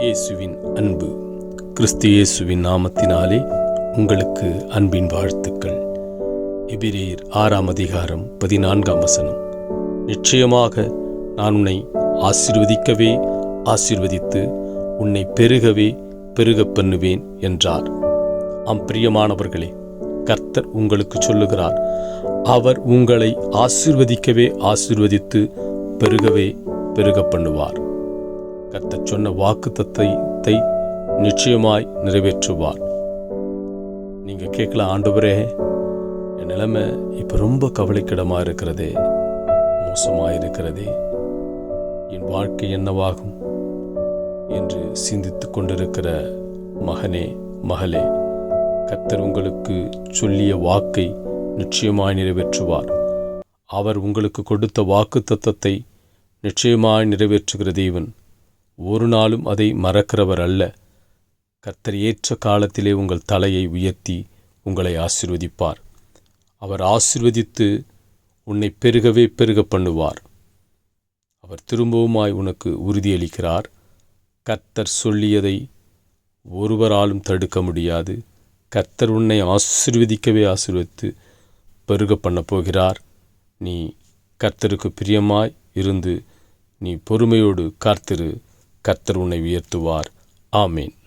இயேசுவின் அன்பு. கிறிஸ்து இயேசுவின் நாமத்தினாலே உங்களுக்கு அன்பின் வாழ்த்துக்கள். எபிரேயர் ஆறாம் அதிகாரம் பதினான்காம் வசனம். நிச்சயமாக நான் உன்னை ஆசிர்வதிக்கவே ஆசிர்வதித்து உன்னை பெருகவே பெருகப் பண்ணுவேன் என்றார். ஆம் பிரியமானவர்களே கர்த்தர் உங்களுக்கு சொல்லுகிறார். அவர் உங்களை ஆசிர்வதிக்கவே ஆசிர்வதித்து பெருகவே பெருகப் பண்ணுவார். கர்த்தர் சொன்ன வாக்கு தத்தை நிச்சயமாய் நிறைவேற்றுவார். நீங்க கேட்கலாம் ஆண்டவரே என் நிலைமை இப்ப ரொம்ப கவலைக்கிடமா இருக்கிறதே மோசமா இருக்கிறதே. என் வாழ்க்கை என்னவாகும்? என்று சிந்தித்துக் கொண்டிருக்கிற மகனே மகளே கர்த்தர் உங்களுக்கு சொல்லிய வாக்கை நிச்சயமாய் நிறைவேற்றுவார். அவர் உங்களுக்கு கொடுத்த வாக்கு தத்தத்தை நிச்சயமாய் நிறைவேற்றுகிற தேவன் ஒரு நாளும் அதை மறக்கிறவர் அல்ல. கர்த்தர் ஏற்ற காலத்திலே உங்கள் தலையை உயர்த்தி உங்களை ஆசீர்வதிப்பார். அவர் ஆசிர்வதித்து உன்னை பெருகவே பெருக பண்ணுவார். அவர் திரும்பவுமாய் உனக்கு உறுதியளிக்கிறார். கர்த்தர் சொல்லியதை ஒருவராலும் தடுக்க முடியாது. கர்த்தர் உன்னை ஆசிர்வதிக்கவே ஆசிர்வித்து பெருக பண்ண போகிறார். நீ கர்த்தருக்கு பிரியமாய் இருந்து நீ பொறுமையோடு காத்திரு. கர்த்தர் உன்னை உயர்த்துவார். ஆமீன்.